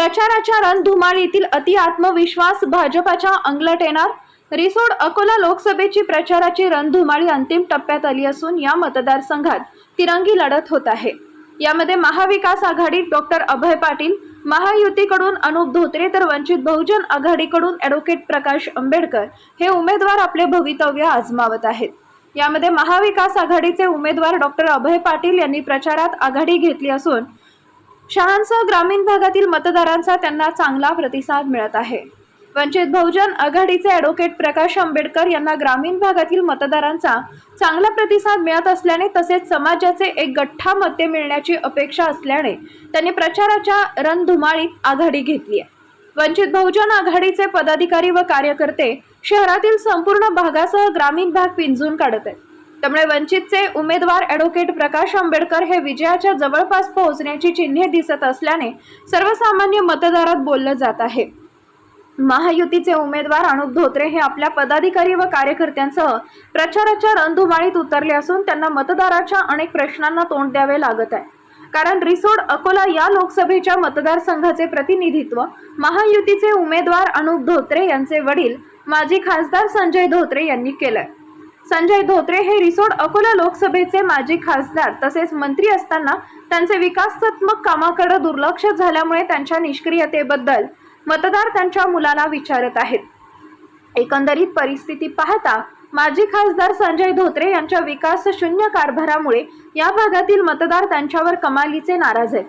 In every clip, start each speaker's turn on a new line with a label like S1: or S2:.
S1: प्रचाराच्या रणधुमाळीतील अति आत्मविश्वास भाजपाच्या अंगलट येणार? रिसोड अकोला लोकसभेची प्रचाराची रणधुमाळी अंतिम टप्प्यात आली असून या मतदारसंघात तिरंगी लढत होत आहे. यामध्ये महाविकास आघाडीत डॉक्टर अभय पाटील महायुतीकडून अनुप धोत्रे तर वंचित बहुजन आघाडीकडून ॲडव्होकेट प्रकाश आंबेडकर हे उमेदवार आपले भवितव्य आजमावत आहेत. यामध्ये महाविकास आघाडीचे उमेदवार डॉक्टर अभय पाटील यांनी प्रचारात आघाडी घेतली असून शहांसह ग्रामीण भागातील मतदारांचा त्यांना चांगला प्रतिसाद मिळत आहे. वंचित बहुजन आघाडीचे ॲडव्होकेट प्रकाश आंबेडकर यांना ग्रामीण भागातील मतदारांचा चांगला प्रतिसाद मिळत असल्याने तसेच समाजाचे एक गठ्ठा मते मिळण्याची अपेक्षा असल्याने त्यांनी प्रचाराच्या रणधुमाळीत आघाडी घेतली आहे. वंचित बहुजन आघाडीचे पदाधिकारी व कार्यकर्ते शहरातील संपूर्ण भागासह ग्रामीण भाग पिंजून काढत आहेत. त्यामुळे वंचितचे उमेदवार ॲडव्होकेट प्रकाश आंबेडकर हे विजयाच्या जवळपास पोहोचण्याची चिन्हे दिसत असल्याने सर्वसामान्य मतदारात बोललं जात आहे. महायुतीचे उमेदवार अनुप धोत्रे हे आपल्या पदाधिकारी व कार्यकर्त्यांसह प्रचाराच्या रणधुमाळीत उतरले असून त्यांना मतदाराच्या अनेक प्रश्नांना तोंड द्यावे लागत आहे. कारण रिसोड अकोला या लोकसभेच्या मतदारसंघाचे प्रतिनिधित्व महायुतीचे उमेदवार अनुप धोत्रे यांचे वडील माजी खासदार संजय धोत्रे यांनी केलंय. संजय धोत्रे हे रिसोड अकोला लोकसभेचे माजी खासदार तसेच मंत्री असताना त्यांचे विकासात्मक कामाकडे दुर्लक्ष झाल्यामुळे त्यांच्या निष्क्रियतेबद्दल मतदार त्यांच्या मुलाला विचारत आहेत. एकंदरीत परिस्थिती पाहता माजी खासदार संजय धोत्रे यांच्या विकास शून्य कारभारामुळे या भागातील मतदार त्यांच्यावर कमालीचे नाराज आहेत.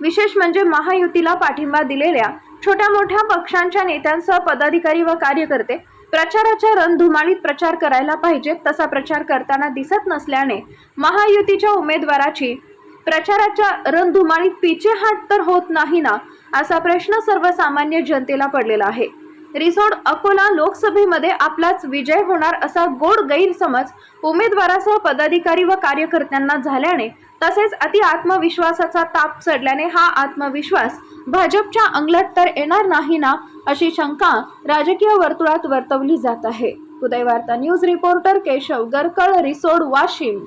S1: विशेष म्हणजे महायुतीला पाठिंबा दिलेल्या छोट्या मोठ्या पक्षांच्या नेत्यांसह पदाधिकारी व कार्यकर्ते प्रचाराच्या रणधुमाळीत प्रचार करायला पाहिजेत तसा प्रचार करताना दिसत नसल्याने महायुतीच्या उमेदवाराची प्रचाराच्या रणधुमाळीत पिछेहाट तर होत नाही ना असा प्रश्न सर्वसामान्य जनतेला पडलेला आहे. रिसोड अकोला लोकसभेमध्ये आपलाच विजय होणार असा गोड गैरसमज उमेदवारासह पदाधिकारी व कार्यकर्त्यांना झाल्याने तसेच अति आत्मविश्वासाचा ताप चढल्याने हा आत्मविश्वास भाजपच्या अंगलट तर येणार नाही ना अशी शंका राजकीय वर्तुळात वर्तवली जात आहे. Udayvarta news reporter Keshav Garkal Risod Washim.